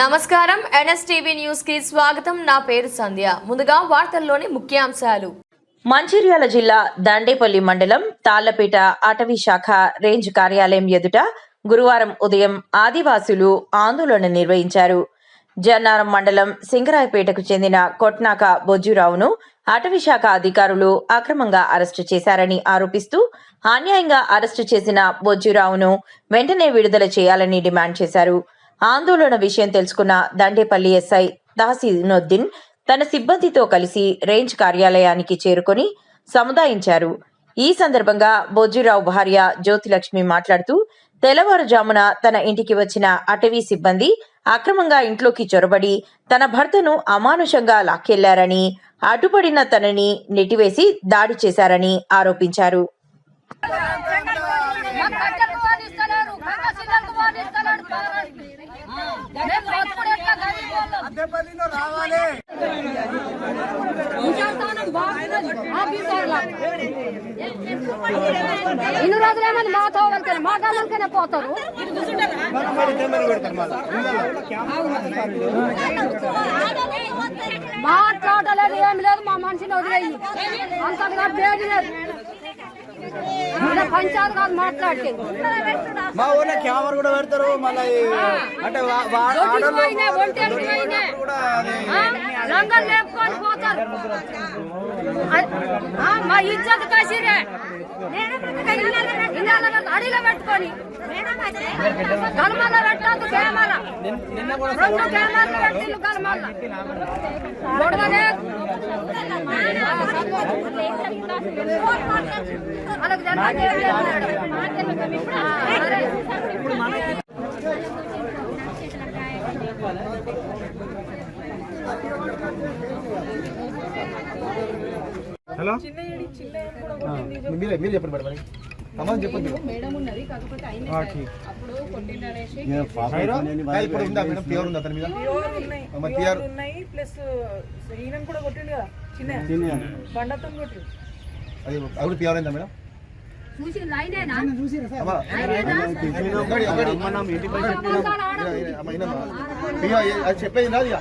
నమస్కారం. ఎన్ఎస్టీవీ న్యూస్కి స్వాగతం. నా పేరు సంధ్య. ముందుగా వార్తల్లోని ముఖ్యాంశాలు. మంచిర్యాల జిల్లా దండేపల్లి మండలం తాళ్ళపేట అటవీ శాఖ రేంజ్ కార్యాలయం ఎదుట గురువారం ఉదయం ఆదివాసులు ఆందోళన నిర్వహించారు. జన్నారం మండలం సింగరాయపేటకు చెందిన కొట్నాక బొజ్జురావును అటవీ శాఖ అధికారులు అక్రమంగా అరెస్టు చేశారని ఆరోపిస్తూ అన్యాయంగా అరెస్టు చేసిన బొజ్జురావును వెంటనే విడుదల చేయాలని డిమాండ్ చేశారు. ఆందోళన విషయం తెలుసుకున్న దండేపల్లి ఎస్ఐ తహసీనుద్దీన్ తన సిబ్బందితో కలిసి రేంజ్ కార్యాలయానికి చేరుకొని సముదాయించారు. ఈ సందర్భంగా బొజ్జురావు భార్య జ్యోతిలక్ష్మి మాట్లాడుతూ తెల్లవారుజామున తన ఇంటికి వచ్చిన అటవీ సిబ్బంది అక్రమంగా ఇంట్లోకి చొరబడి తన భర్తను అమానుషంగా లాక్కెళ్ళారని అడ్డుపడిన తనని నెట్టివేసి దాడి చేశారని ఆరోపించారు. బాగున్నది, ఆఫీసర్లకు. ఇన్ని రోజులు ఏమని మా తోవలకనే మా పోతారు? మాట్లాడలేదు ఏం లేదు మా మనిషిని వదిలేయి. అంతగా లేదు. పంచాయతీ కాదు మాట్లాడితే మా ఊర్లో కెమెరా కూడా పెడతారు మళ్ళీ అంటే రంగం లేపుకొని పోతారు. మా ఇజ్జత్ కసిరే. అడిలో పెట్టుకొని. పెట్టద్దు రెండు పెట్టిల్లు గొడవనే హలో మీరే మీరు చెప్పండి మేడం మరి సమాధానం చెప్పండి ఇప్పుడు ఉందా మేడం ప్యూర్ ఉందా అతని మీద ప్యూర్ ఉన్నాయి ప్లస్ ఈయన కూడా కొట్టిండు కదా చిన్న బండతో కొట్టిండు అది అవి ప్యూర్ అయిందా మేడం చెప్పేది. ఇన్ని.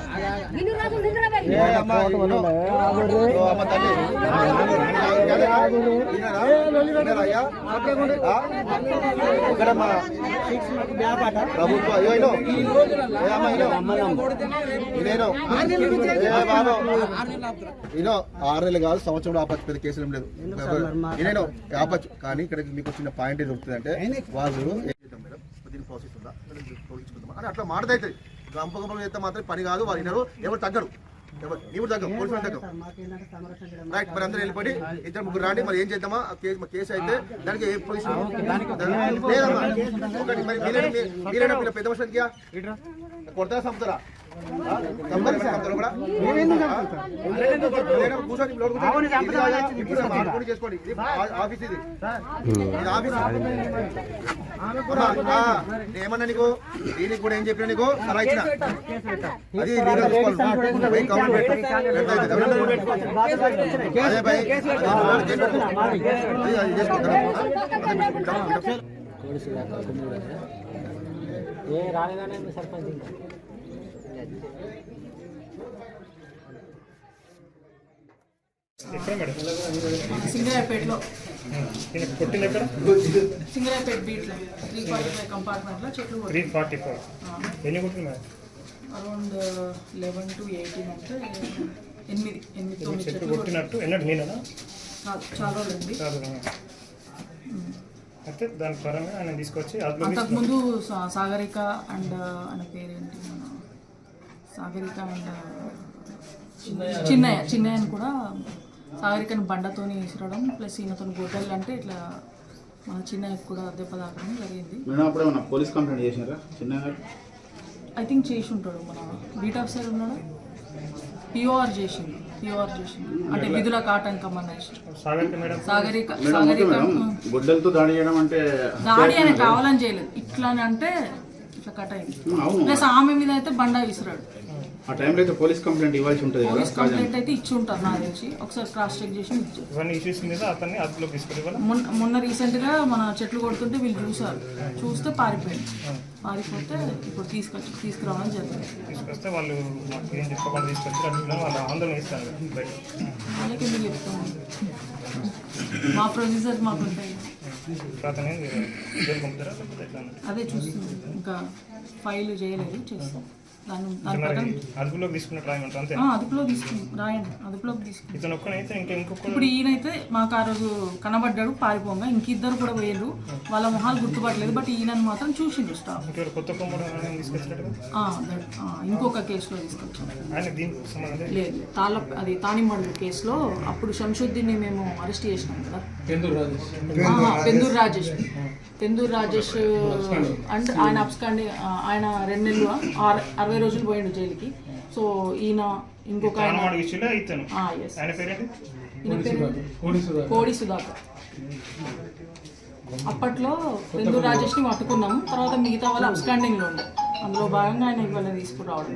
ప్రభుత్వ ఇను. ఆరు నెలలు కాదు సంవత్సరం ఆపచ్చు పెద్ద కేసులు ఏం లేదు ఇదేను ఆపచ్చు కానీ ఇక్కడ మీకు వచ్చిన పాయింట్ దొరుకుతుంది అంటే వాళ్ళు మేడం? ప్రాసెస్ ఉందా? అని అట్లా మాటదైతుంది గంప గంపలు చేస్తే మాత్రం పని కాదు వాళ్ళు వినరు ఎవరు తగ్గరు. ఎవరు నీవు తగ్గవు పోలీసు వాళ్ళు తగ్గవు. రైట్ మరి అందరూ వెళ్ళిపోయి ఇద్దరు ముగ్గురు రాండి మరి ఏం చేద్దామా? కేసు అయితే దానికి ఏ పొజిషన్ లేదమ్మా. ఒకటి మరి మీరేనా పెద్ద మనుషులకి కొడతారా చంపుతారా చేసుకోండి. ఆఫీస్ ఇది. ఇది ఆఫీస్. అమ్మా, ఆ, నేనేమన్నా నీకు? దీనికి కూడా ఏం చెప్పినా నీకు? సలహా ఇచ్చిన. అది కంప్లైంట్ పెట్టు. ఎంత అవుతుంది? అదే భయ్. అది వాళ్ళు కేసు పెట్టు. అది- అది చేసుకుంటారా? అదే సింగరాయపేటలో. సింగరాయపేట బీట్లో త్రీ ఫార్టీ ఫైవ్ కంపార్ట్మెంట్లో చెట్లు త్రీ ఫార్టీ ఫోర్ ఎన్ని కొట్టింది madam? Around eleven to eighteen అంటే ఎనిమిది ఎనిమిది తొమ్మిది చెట్లు కొట్టినట్టు? ఎన్నట్టు నేనా కాదు, చాలా రోజులండి. అయితే దాని పరంగా ఆయన తీసుకొచ్చి అంతకుముందు సాగరిక అండ్ ఆయన పేరేంటి? మన సాగరిక అండ్ చిన్నయ్య చిన్నయ్యని కూడా సాగరికని బండతోని విసరడం ప్లస్ ఈయనతో గొడ్డలు అంటే ఇట్లా మన చిన్నయ్యకి కూడా దెబ్బ తాకడం జరిగింది. మేడం పోలీస్ కంప్లైంట్ చేసినారా? ఐ థింక్ చేసి ఉంటాడు మన బీట్ ఆఫీసర్ ఉన్నాడు? పిఓఆర్ చేసిండు పిఓఆర్ చేసిండు. అంటే విధులకు ఆటంకం అనేసి సాగర్కి మేడం. సాగరిక దాడి చేయడం అంటే దాడి ఆయన కావాలని చేయలేదు. ఇట్లా అని అంటే ఇట్లా కట్ అయింది. ప్లస్ ఆమె మీద అయితే బండ విసిరాడు. ఆ టైంలో అయితే పోలీస్ కంప్లైంట్ ఇవ్వాల్సి ఉంటుంది కదా పోలీస్ కంప్లైంట్ అయితే ఇచ్చి ఉంటారు నాకు తెలిసి ఒకసారి క్రాస్ చెక్ చేసి ఇవన్నీ ఇష్యూస్ మీద అతన్ని అదుపులోకి తీసుకుని మొన్న మొన్న రీసెంట్గా మన చెట్లు కొడుతుంటే వీళ్ళు చూసారు చూస్తే పారిపోయింది. పారిపోతే ఇప్పుడు తీసుకొచ్చి తీసుకురావడం జరిగింది తీసుకొస్తే వాళ్ళు మాకు ఏం చెప్పకుండా తీసుకొచ్చి వాళ్ళు ఆందోళన ఇస్తారు బయట వాళ్ళకి ఎందుకు చెప్తాము మా ప్రొసీజర్ మాకు ఉంటాయి. ప్రార్థన అదే చూస్తుంది ఇంకా ఫైల్ చేయలేదు చేస్తాం. తీసుకున్నట్టు రాయమంటారు అంతే అదుపులో తీసుకుని రాయండి. అదుపులోకి తీసుకుని ఇతను ఒక్కనైతే ఇంకా ఇంకొక ఇప్పుడు ఈయనైతే మాకు ఆ రోజు కనబడ్డాడు పారిపోగా. ఇంకిద్దరు కూడా పోయారు వాళ్ళ మొహాలు గుర్తుపట్టలేదు బట్ ఈయనని మాత్రం చూసిండు స్టాఫ్. కొత్త ఇంకొక కేసులో తీసుకొచ్చాం లేదు. తాళ్ళ అది తానిమడుగు కేసులో అప్పుడు శంషుద్దీన్ని మేము అరెస్ట్ చేసినాం కదా. పెందూరు రాజేష్. పెందూరు రాజేష్. అండ్ ఆయన అబ్స్కాండి ఆయన రెండు నెలలు ఆరు- అరవై రోజులు పోయిండు జైలుకి. సో ఈయన ఇంకొక కోడి సుధాకర్. అప్పట్లో పెందూరు రాజేష్ని పట్టుకున్నాం తర్వాత మిగతా వాళ్ళు అబ్స్కాండింగ్లో ఉండే. అందులో భాగంగా ఆయన ఇవాళ తీసుకురావడం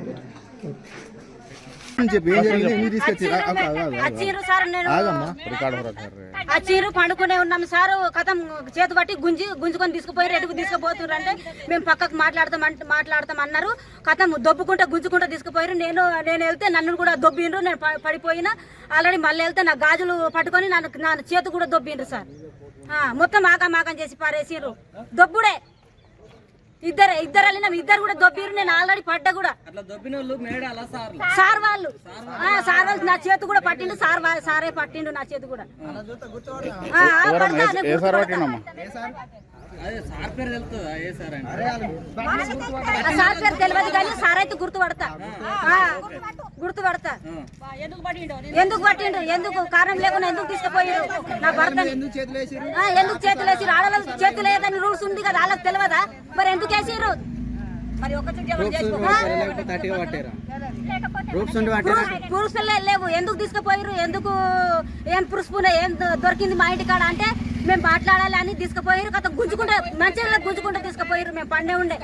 వచ్చిర్రు పండుకునే ఉన్నాం సార్ కథం చేతు పట్టి గుంజి గుంజుకొని తీసుకుపోయి రెడ్డికి తీసుకుపోతున్నారు అంటే మేము పక్కకు మాట్లాడతాం మాట్లాడతాం అన్నారు. కథం దొబ్బుకుంటా గుంజుకుంటా తీసుకుపోయారు. నేను నేను వెళ్తే నన్ను కూడా దొబ్బిండ్రు. నేను పడిపోయినా. ఆల్రెడీ మళ్ళీ వెళ్తే నా గాజులు పట్టుకొని నన్ను నా చేతు కూడా దొబ్బిండ్రు సార్. మొత్తం ఆగా మాగం చేసి పారేసిర్రు. దొబ్బుడే. ఇద్దరు ఇద్దరు వెళ్ళినాం ఇద్దరు కూడా దొబ్బిరు నేను ఆల్రెడీ పడ్డా కూడా. సార్ వాళ్ళు. ఆ, సార్ వాళ్ళు నా చేతి కూడా పట్టిండు సార్ సారే పట్టిండు నా చేతి కూడా. పడతా, సార్ పేరు తెలియదు కానీ సార్ అయితే గుర్తుపడతా. ఆ, గుర్తుపడతా. ఎందుకు పట్టిండు? ఎందుకు? కారణం లేకుండా ఎందుకు తీసుకుపోయారు? నా భర్త ఎందుకు చేతులు వేసి ఆడవాళ్ళకి చేతులు వేయదని రూల్స్ ఉంది కదా వాళ్ళకి తెలియదా మరి ఎందుకు ఒక పురుషులే లేవు. ఎందుకు తీసుకుపోయారు ఎందుకు ఏం పురుషునే ఏం దొరికింది మా ఇంటి కాడ అంటే మేము మాట్లాడాలి అని తీసుకుపోయారు కథ గుంజుకుంటే మంచిగా గుంజుకుంటే తీసుకుపోయారు మేము పండే ఉండే.